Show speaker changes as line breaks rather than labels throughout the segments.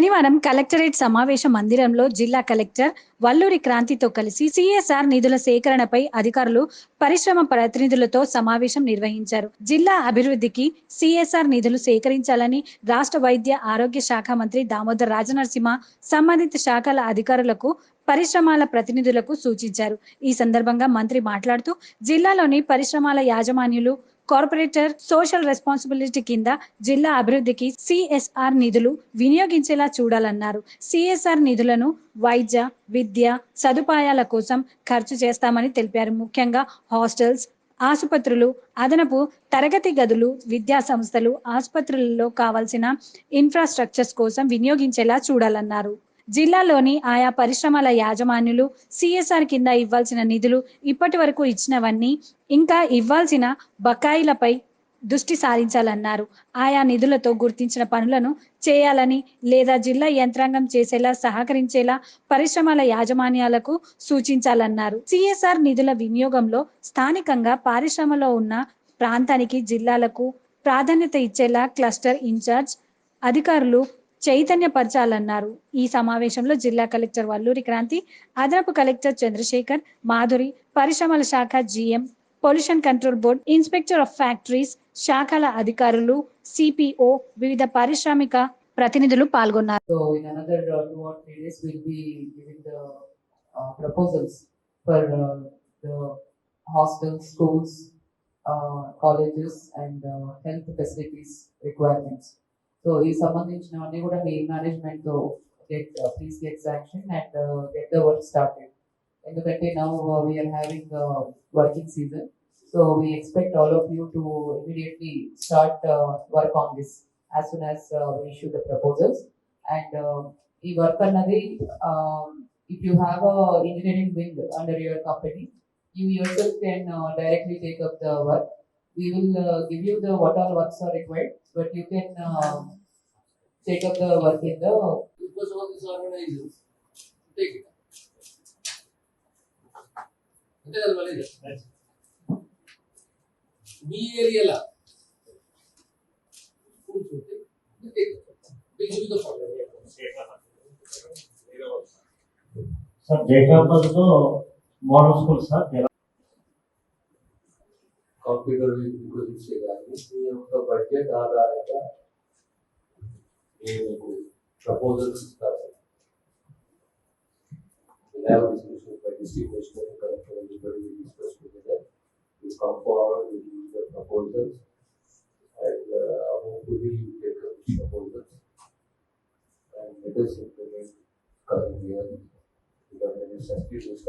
శనివారం కలెక్టరేట్ సమావేశ మందిరంలో జిల్లా కలెక్టర్ వల్లూరి క్రాంతితో కలిసి సిఎస్ఆర్ నిధుల సేకరణపై అధికారులు పరిశ్రమ ప్రతినిధులతో సమావేశం నిర్వహించారు. జిల్లా అభివృద్ధికి సిఎస్ఆర్ నిధులు సేకరించాలని రాష్ట్ర వైద్య ఆరోగ్య శాఖ మంత్రి దామోదర్ రాజనరసింహ సంబంధిత శాఖల అధికారులకు పరిశ్రమల ప్రతినిధులకు సూచించారు. ఈ సందర్భంగా మంత్రి మాట్లాడుతూ జిల్లాలోని పరిశ్రమల యాజమాన్యులు కార్పొరేటర్ సోషల్ రెస్పాన్సిబిలిటీ కింద జిల్లా అభివృద్ధికి సిఎస్ఆర్ నిధులు వినియోగించేలా చూడాలన్నారు. సిఎస్ఆర్ నిధులను వైద్య విద్య సదుపాయాల కోసం ఖర్చు చేస్తామని తెలిపారు. ముఖ్యంగా హాస్టల్స్ ఆసుపత్రులు అదనపు తరగతి గదులు విద్యా సంస్థలు ఆసుపత్రులలో కావాల్సిన ఇన్ఫ్రాస్ట్రక్చర్స్ కోసం వినియోగించేలా చూడాలన్నారు. జిల్లాలోని ఆయా పరిశ్రమల యాజమాన్యులు సిఎస్ఆర్ కింద ఇవ్వాల్సిన నిధులు ఇప్పటి వరకు ఇచ్చినవన్నీ ఇంకా ఇవ్వాల్సిన బకాయిలపై దృష్టి సారించాలన్నారు. ఆయా నిధులతో గుర్తించిన పనులను చేయాలని లేదా జిల్లా యంత్రాంగం చేసేలా సహకరించేలా పరిశ్రమల యాజమాన్యాలకు సూచించాలన్నారు. సిఎస్ఆర్ నిధుల వినియోగంలో స్థానికంగా పారిశ్రమలో ఉన్న ప్రాంతానికి జిల్లాలకు ప్రాధాన్యత ఇచ్చేలా క్లస్టర్ ఇన్ఛార్జ్ అధికారులు చైతన్యపరచాలన్నారు. ఈ సమావేశంలో జిల్లా కలెక్టర్ వల్లూరి క్రాంతి అదనపు కలెక్టర్ చంద్రశేఖర్ మాధురి పరిశ్రమల శాఖ GM pollution control board inspector of factories శాఖల అధికారులు సిపిఓ వివిధ పారిశ్రామిక ప్రతినిధులు పాల్గొన్నారు.
Uh, two or uh, proposals for uh, and uh, health facilities requirements. So ఈ సంబంధించినవన్నీ కూడా మీ మేనేజ్మెంట్ తో get please get sanction and get the work started ఎందుకంటే now we are having working season so we expect all of you to immediately start work on this as soon as uh, we issue the proposals. And uh, ఈ work అన్నది if you have a engineering wing under your company you yourself can directly take up the work We will give you the what all works are required but you can take up the work in the
because all these organizations take it. అంతే కదా మళ్ళీ మీ ఏరియాలో schools ఉంటే you take it. We give you the fund.
Sir Jaikabad లో model school sir
computer में उनको दिखेगा इसलिए उनका बजट आधा रहता है ये उनको प्रपोजल सीखता है have discussion by district national current everybody will discuss together. We come forward with the proposals and uh, hopefully we get the proposals and let us implement current year regarding the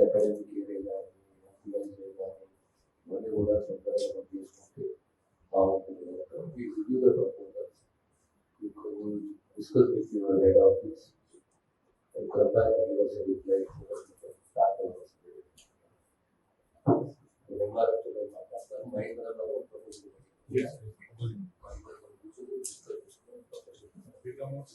academic year. proposals and the MPS market, how to develop them. We review the proposals, we could discuss with your head office, and come back and give us a reply to the fact of this.
Remember,
Mahindra Babu proposed. Yes.
Become